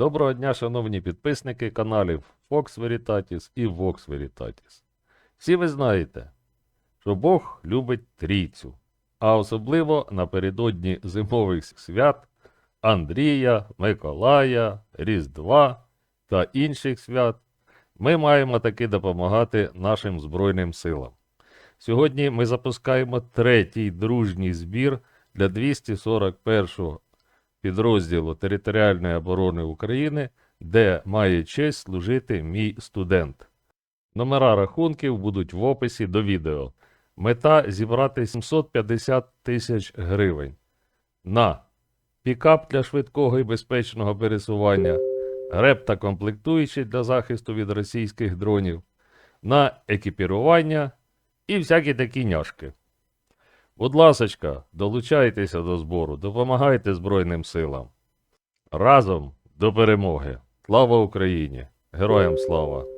Доброго дня, шановні підписники каналів Fox Veritatis і Vox Veritatis. Всі ви знаєте, що Бог любить трійцю, а особливо напередодні зимових свят Андрія, Миколая, Різдва та інших свят ми маємо таки допомагати нашим Збройним силам. Сьогодні ми запускаємо третій дружній збір для 241-го підрозділу Територіальної оборони України, де має честь служити мій студент. Номера рахунків будуть в описі до відео. Мета зібрати 750 тисяч гривень на пікап для швидкого і безпечного пересування, греб та комплектуючі для захисту від російських дронів, на екіпірування і всякі такі няшки. Будь ласочка, долучайтеся до збору, допомагайте Збройним силам. Разом до перемоги. Слава Україні! Героям слава!